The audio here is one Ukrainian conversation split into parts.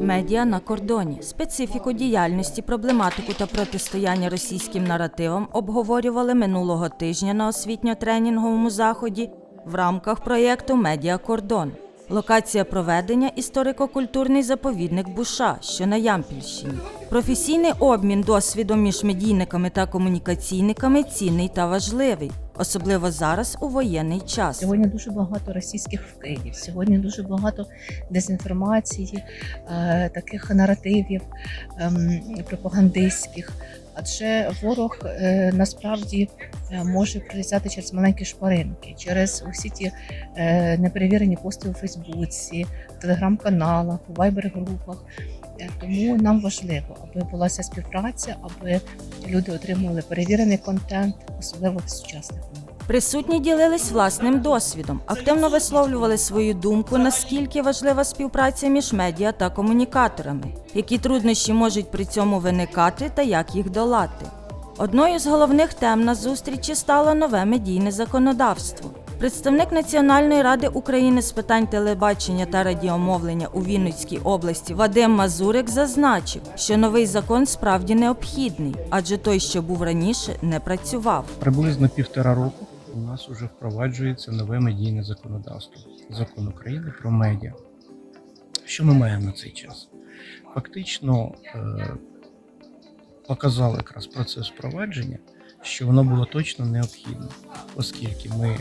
Медіа на кордоні, специфіку діяльності, проблематику та протистояння російським наративам обговорювали минулого тижня на освітньо-тренінговому заході в рамках проєкту Медіа Кордон. Локація проведення історико-культурний заповідник Буша, що на Ямпільщині. Професійний обмін досвідом між медійниками та комунікаційниками цінний та важливий, особливо зараз у воєнний час. Сьогодні дуже багато російських вкидів, сьогодні дуже багато дезінформації, е, таких наративів ем, пропагандистських. Адже ворог е, насправді е, може пролізати через маленькі шпаринки, через усі ті неперевірені пости у Фейсбуці, в телеграм-каналах, у вайбер-групах. Тому нам важливо, аби була ця співпраця, аби люди отримували перевірений контент, особливо в сучасних умовах. Присутні ділились власним досвідом, активно висловлювали свою думку, наскільки важлива співпраця між медіа та комунікаторами, які труднощі можуть при цьому виникати та як їх долати. Одною з головних тем на зустрічі стало нове медійне законодавство. Представник Національної ради України з питань телебачення та радіомовлення у Вінницькій області Вадим Мазурик зазначив, що новий закон справді необхідний, адже той, що був раніше, не працював. Приблизно півтора року у нас вже впроваджується нове медійне законодавство закон України про медіа. Що ми маємо на цей час? Фактично е, показали якраз процес впровадження, що воно було точно необхідно, оскільки ми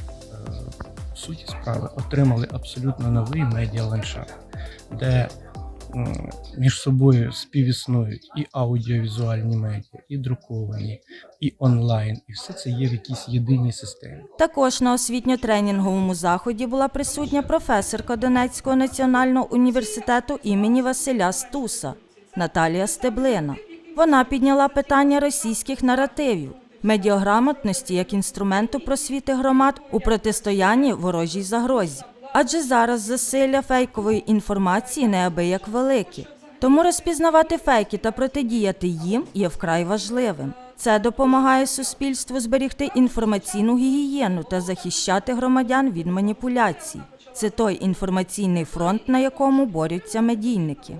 в суті справи отримали абсолютно новий медіаландшафт, де між собою співіснують і аудіовізуальні медіа, і друковані, і онлайн, і все це є в якійсь єдиній системі. Також на освітньо-тренінговому заході була присутня професорка Донецького національного університету імені Василя Стуса Наталія Стеблина. Вона підняла питання російських наративів, медіаграмотності як інструменту просвіти громад у протистоянні ворожій загрозі. Адже зараз засилля фейкової інформації неабияк великі. Тому розпізнавати фейки та протидіяти їм є вкрай важливим. Це допомагає суспільству зберігти інформаційну гігієну та захищати громадян від маніпуляцій. Це той інформаційний фронт, на якому борються медійники.